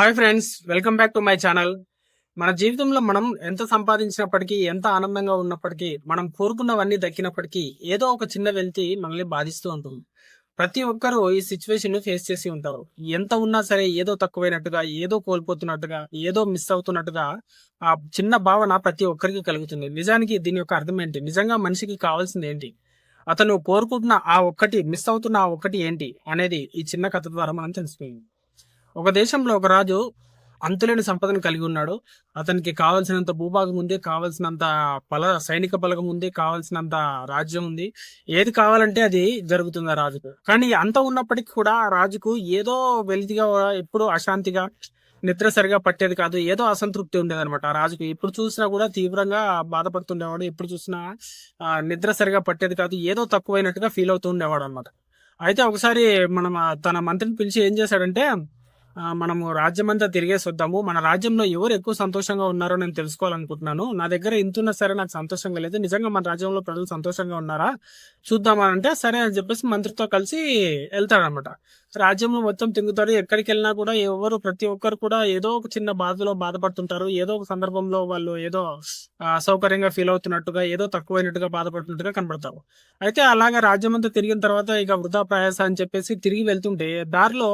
Hi friends welcome back to my channel. మన జీవితంలో మనం ఎంత సంపాదించినప్పటికీ ఎంత ఆనందంగా ఉన్నప్పటికీ మనం కోరుకున్నవన్నీ దక్కినప్పటికీ ఏదో ఒక చిన్న వెళ్తి మనల్ని బాధిస్తూ ఉంటుంది. ప్రతి ఒక్కరూ ఈ సిచ్యువేషన్ ఫేస్ చేసి ఉంటారు. ఎంత ఉన్నా సరే ఏదో తక్కువైనట్టుగా ఏదో కోల్పోతున్నట్టుగా ఏదో మిస్ అవుతున్నట్టుగా ఆ చిన్న భావన ప్రతి ఒక్కరికి కలుగుతుంది. నిజానికి దీని యొక్క అర్థం ఏంటి? నిజంగా మనిషికి కావాల్సింది ఏంటి? అతను కోరుకుంటున్న ఆ ఒక్కటి మిస్ అవుతున్న ఆ ఒక్కటి ఏంటి? అనేది ఈ చిన్న కథ ద్వారా మనం తెలుసుకుంది. ఒక దేశంలో ఒక రాజు అంతులేని సంపదను కలిగి ఉన్నాడు. అతనికి కావలసినంత భూభాగం ఉంది కావలసినంత పల సైనిక బలగం ఉంది కావలసినంత రాజ్యం ఉంది. ఏది కావాలంటే అది జరుగుతుంది ఆ రాజుకు. కానీ అంత ఉన్నప్పటికీ కూడా ఆ రాజుకు ఏదో వెలితిగా ఎప్పుడు అశాంతిగా నిద్ర సరిగా పట్టేది కాదు. ఏదో అసంతృప్తి ఉండేది అనమాట ఆ రాజుకు. ఎప్పుడు చూసినా కూడా తీవ్రంగా బాధపడుతుండేవాడు. ఎప్పుడు చూసినా నిద్ర సరిగా పట్టేది కాదు. ఏదో తక్కువైనట్టుగా ఫీల్ అవుతూ ఉండేవాడు అనమాట అయితే ఒకసారి మనం తన మంత్రిని పిలిచి ఏం చేశాడంటే మనము రాజ్యం అంతా తిరిగేసి వద్దాము మన రాజ్యంలో ఎవరు ఎక్కువ సంతోషంగా ఉన్నారో నేను తెలుసుకోవాలనుకుంటున్నాను. నా దగ్గర ఇంతున్నా సరే నాకు సంతోషంగా లేదు. నిజంగా మన రాజ్యంలో ప్రజలు సంతోషంగా ఉన్నారా? చూద్దామని అంటే సరే అని చెప్పేసి మంత్రితో కలిసి వెళ్తాడనమాట రాజ్యంలో మొత్తం తింగుతారు ఎక్కడికి వెళ్ళినా కూడా ఎవరు ప్రతి ఒక్కరు కూడా ఏదో ఒక చిన్న బాధలో బాధపడుతుంటారు. ఏదో ఒక సందర్భంలో వాళ్ళు ఏదో అసౌకర్యంగా ఫీల్ అవుతున్నట్టుగా ఏదో తక్కువైనట్టుగా బాధపడుతున్నట్టుగా కనబడతారు. అయితే అలాగా రాజ్యం అంతా తిరిగిన తర్వాత ఇక వృధా ప్రయాస అని చెప్పేసి తిరిగి వెళ్తుంటే దారిలో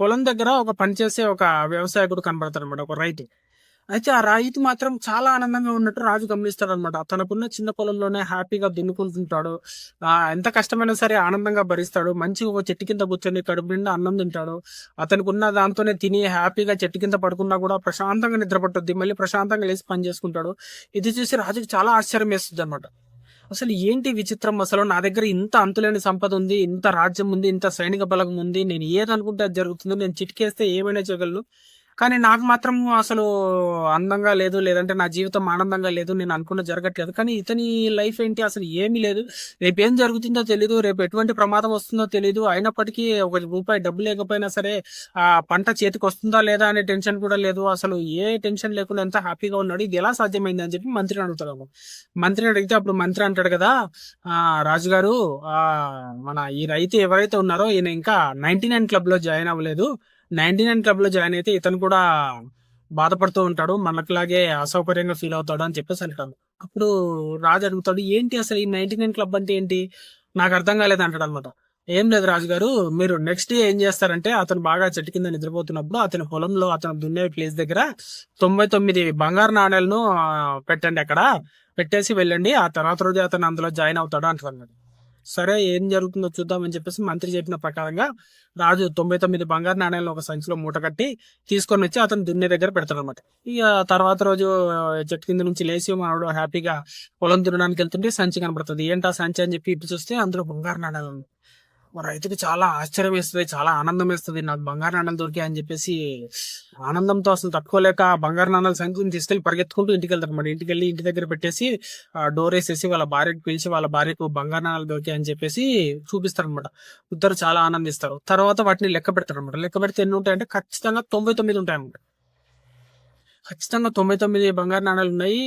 పొలం దగ్గర ఒక పనిచేసే ఒక వ్యవసాయకుడు కనబడతాడు అనమాట ఒక రైతు. అయితే ఆ రైతు మాత్రం చాలా ఆనందంగా ఉన్నట్టు రాజు గమనిస్తాడు అనమాట తనకున్న చిన్న పొలంలోనే హ్యాపీగా దున్నుకుంటుంటాడు ఆ, ఎంత కష్టమైనా సరే ఆనందంగా భరిస్తాడు. మంచిగా ఒక చెట్టు కింద కూర్చొని కడుపు నిండా అన్నం తింటాడు. అతనికి ఉన్న దాంతోనే తిని హ్యాపీగా చెట్టు కింద పడుకున్నా కూడా ప్రశాంతంగా నిద్ర పట్టుద్ది మళ్ళీ ప్రశాంతంగా లేచి పని చేసుకుంటాడు. ఇది చూసి రాజుకి చాలా ఆశ్చర్యం వేస్తుంది అనమాట అసలు ఏంటి విచిత్రం? అసలు నా దగ్గర ఇంత అంతులేని సంపద ఉంది ఇంత రాజ్యం ఉంది ఇంత సైనిక బలం ఉంది నేను ఏదనుకుంటే అది జరుగుతుంది నేను చిటికేస్తే ఏమైనా చేయగలను? కానీ నాకు మాత్రం అసలు అందంగా లేదు. లేదంటే నా జీవితం ఆనందంగా లేదు. నేను అనుకున్న జరగట్లేదు. కానీ ఇతని లైఫ్ ఏంటి? అసలు ఏమీ లేదు. రేపు ఏం జరుగుతుందో తెలియదు రేపు ఎటువంటి ప్రమాదం వస్తుందో తెలియదు అయినప్పటికీ ఒక రూపాయి డబ్బు లేకపోయినా సరే ఆ పంట చేతికి వస్తుందా లేదా అనే టెన్షన్ కూడా లేదు. అసలు ఏ టెన్షన్ లేకుండా ఎంత హ్యాపీగా ఉన్నాడు. ఇది ఎలా సాధ్యమైంది అని చెప్పి మంత్రిని అడుగుతాడు మంత్రిని అడిగితే అప్పుడు మంత్రి అంటాడు కదా ఆ రాజుగారు ఆ మన ఈ రైతు ఎవరైతే ఉన్నారో ఈయన ఇంకా నైన్టీ నైన్ క్లబ్లో జాయిన్ అవ్వలేదు. నైన్టీ నైన్ క్లబ్లో జాయిన్ అయితే ఇతను కూడా బాధపడుతూ ఉంటాడు. మనకులాగే అసౌకర్యంగా ఫీల్ అవుతాడు అని చెప్పేసి అంటాడు. అప్పుడు రాజు అడుగుతాడు ఏంటి అసలు ఈ నైన్టీ నైన్ క్లబ్ అంటే ఏంటి? నాకు అర్థం కాలేదు అంటాడు అనమాట ఏం లేదు రాజుగారు మీరు నెక్స్ట్ డే ఏం చేస్తారంటే అతను బాగా చెట్టు కింద నిద్రపోతున్నప్పుడు అతని పొలంలో అతను దున్నే ప్లేస్ దగ్గర తొంభై తొమ్మిది బంగారు నాణేలను పెట్టండి అక్కడ. పెట్టేసి వెళ్ళండి. ఆ తర్వాత రోజు అతను అందులో జాయిన్ అవుతాడు అంటాడు అన్నమాట. సరే ఏం జరుగుతుందో చూద్దామని చెప్పేసి మంత్రి చెప్పిన ప్రకారంగా రాజు తొంభై తొమ్మిది బంగారు నాణ్యాలను ఒక సంచిలో మూట కట్టి తీసుకొని వచ్చి అతను దున్నే దగ్గర పెడతాడు అనమాట ఇక తర్వాత రోజు చెట్టు కింద నుంచి లేచి మనోడు హ్యాపీగా పొలం తినడానికి వెళ్తుంటే సంచి కనబడుతుంది ఏంటా సంచి అని చెప్పి ఇప్పి చూస్తే అందులో బంగారు నాణ్యాలు మా రైతుకి చాలా ఆశ్చర్యం వేస్తుంది చాలా ఆనందం వేస్తుంది నాకు బంగారు నాణాలు దొరికాయి అని చెప్పేసి ఆనందంతో అసలు తట్టుకోలేక బంగారు నాణాల సంఖ్యను తీసుకెళ్ళి పరిగెత్తుకుంటూ ఇంటికి వెళ్తారు అనమాట ఇంటికి వెళ్ళి ఇంటి దగ్గర పెట్టేసి డోర్ వేసేసి వాళ్ళ భార్యకు పిలిచి వాళ్ళ భార్యకు బంగారు నాణాలు దొరికాయి అని చెప్పేసి చూపిస్తారు అనమాట ఇద్దరు చాలా ఆనందిస్తారు. తర్వాత వాటిని లెక్క పెడతారు అనమాట లెక్క పెడితే ఎన్ని ఉంటాయంటే ఖచ్చితంగా తొంభై తొమ్మిది ఉంటాయి అనమాట ఖచ్చితంగా తొంభై తొమ్మిది బంగారు నాణాలు ఉన్నాయి.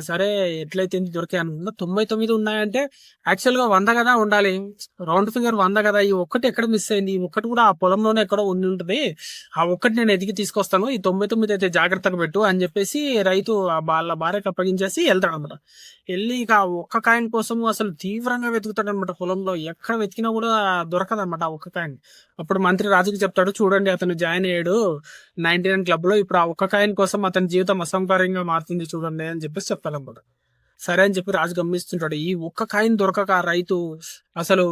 సరే ఎట్లయితే ఇంత దొరికాయి అనుకుందా తొంభై తొమ్మిది ఉన్నాయంటే యాక్చువల్గా వంద కదా ఉండాలి. రౌండ్ ఫిగర్ వంద కదా. ఈ ఒక్కటి ఎక్కడ మిస్ అయింది? ఈ ఒక్కటి కూడా ఆ పొలంలోనే ఎక్కడో ఉండి ఉంటుంది. ఆ ఒక్కటి నేను ఎదిగి తీసుకొస్తాను. ఈ తొంభై తొమ్మిది అయితే జాగ్రత్తగా పెట్టు అని చెప్పేసి రైతు ఆ వాళ్ళ భార్యకు అప్పగించేసి వెళ్తాడు అనమాట వెళ్ళి ఇక ఆ ఒక్క కాయిన్ కోసం అసలు తీవ్రంగా వెతుకుతాడు అనమాట పొలంలో. ఎక్కడ వెతికినా కూడా దొరకదనమాట ఆ ఒక్క కాయిన్. అప్పుడు మంత్రి రాజుకి చెప్తాడు చూడండి అతను జాయిన్ అయ్యాడు. నైన్టీ నైన్ క్లబ్లో ఇప్పుడు ఆ ఒక్క కాయిన్ కోసం అతని జీవితం అసంకార్యంగా మారుతుంది చూడండి అని చెప్పేసి చెప్తాడు అనమాట సరే అని చెప్పి రాజు గమనిస్తుంటాడు. ఈ ఒక్క కాయిన్ దొరకక రైతు అసలు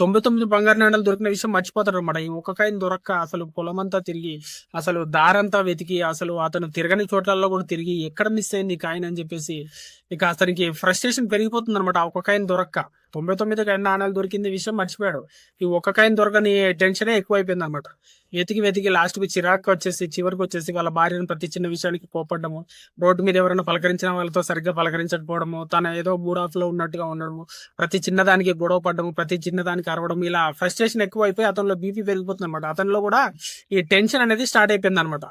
తొంభై తొమ్మిది బంగారు నాణాలు దొరికిన విషయం మర్చిపోతాడు అనమాట ఈ ఒక్క కాయిన్ దొరక్క అసలు పొలం అంతా తిరిగి అసలు దారంతా వెతికి అసలు అతను తిరగని చోట్లలో కూడా తిరిగి ఎక్కడ మిస్ అయింది ఈ కాయిన్ అని చెప్పేసి ఇక అతనికి ఫ్రస్ట్రేషన్ పెరిగిపోతుంది అనమాట ఆ ఒక్క కాయిన్ దొరక్క. తొంభై తొమ్మిది కాయిన్ నాణాలు దొరికింది విషయం మర్చిపోయాడు. ఈ ఒక్క కాయిన్ దొరకని టెన్షనే ఎక్కువైపోయింది అనమాట వెతికి వెతికి లాస్ట్కి చిరాకు వచ్చేసి చివరికి వచ్చేసి వాళ్ళ భార్యను ప్రతి చిన్న విషయానికి కోపడము రోడ్డు మీద ఎవరైనా పలకరించిన వాళ్ళతో సరిగ్గా పలకరించకపోవడము తన ఏదో మూడ్ ఉన్నట్టుగా ఉండడము ప్రతి చిన్నదానికి గొడవ పడడము ప్రతి చిన్నదానికి అరవడం ఇలా ఫ్రస్ట్రేషన్ ఎక్కువైపోయి అతనిలో బీపీ పెరిగిపోతుంది అనమాట అతనిలో కూడా ఈ టెన్షన్ అనేది స్టార్ట్ అయిపోయింది అనమాట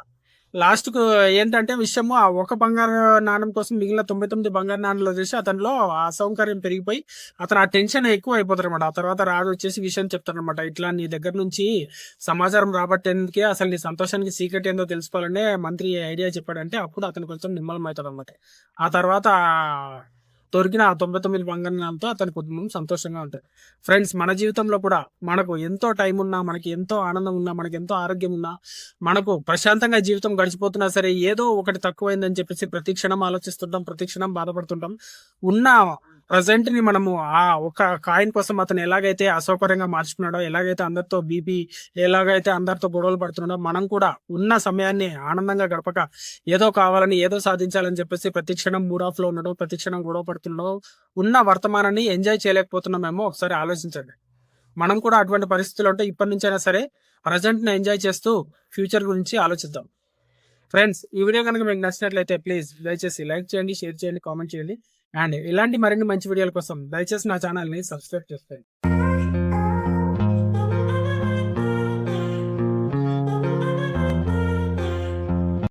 లాస్ట్కు ఏంటంటే విషయము ఆ ఒక బంగారు నాణం కోసం మిగిలిన తొంభై తొమ్మిది బంగారు నాణాలు వచ్చేసి అతనిలో అసౌకర్యం పెరిగిపోయి అతను ఆ టెన్షన్ ఎక్కువ అయిపోతారు అనమాట ఆ తర్వాత రాజు వచ్చేసి విషయం చెప్తారనమాట ఇట్లా నీ దగ్గర నుంచి సమాచారం రాబట్టేందుకే అసలు నీ సంతోషానికి సీక్రెట్ ఏందో తెలుసుకోవాలనే మంత్రి ఐడియా చెప్పాడంటే అప్పుడు అతను కొంచెం నిమ్మలం అవుతాడు అనమాట ఆ తర్వాత దొరికిన ఆ తొంభై తొమ్మిది బంగారాలతో అతని కుటుంబం సంతోషంగా ఉంటుంది. ఫ్రెండ్స్ మన జీవితంలో కూడా మనకు ఎంతో టైం ఉన్నా మనకి ఎంతో ఆనందం ఉన్నా మనకి ఎంతో ఆరోగ్యం ఉన్నా మనకు ప్రశాంతంగా జీవితం గడిచిపోతున్నా సరే ఏదో ఒకటి తక్కువైందని చెప్పేసి ప్రతి క్షణం ఆలోచిస్తుంటాం ప్రతి క్షణం బాధపడుతుంటాం. ఉన్న ప్రజెంట్ని మనము ఆ ఒక కాయిన్ కోసం అతను ఎలాగైతే అసౌకర్యంగా మార్చుకున్నాడో ఎలాగైతే అందరితో బీపీ ఎలాగైతే అందరితో గొడవలు పడుతున్నాడో మనం కూడా ఉన్న సమయాన్ని ఆనందంగా గడపక ఏదో కావాలని ఏదో సాధించాలని చెప్పేసి ప్రతి క్షణం మూడ్ ఆఫ్లో ఉండడం ప్రతి క్షణం గొడవ పడుతుండడం ఉన్న వర్తమానాన్ని ఎంజాయ్ చేయలేకపోతున్నామేమో ఒకసారి ఆలోచించండి. మనం కూడా అటువంటి పరిస్థితులు ఉంటే ఇప్పటి నుంచైనా సరే ప్రజెంట్ని ఎంజాయ్ చేస్తూ ఫ్యూచర్ గురించి ఆలోచిద్దాం. ఫ్రెండ్స్ ఈ వీడియో కనుక మీకు నచ్చినట్లయితే ప్లీజ్ దయచేసి లైక్ చేయండి షేర్ చేయండి కామెంట్ చేయండి. అండ్ ఇలాంటి మరిన్ని మంచి వీడియోల కోసం దయచేసి నా ఛానల్ని సబ్స్క్రైబ్ చేసుకోండి.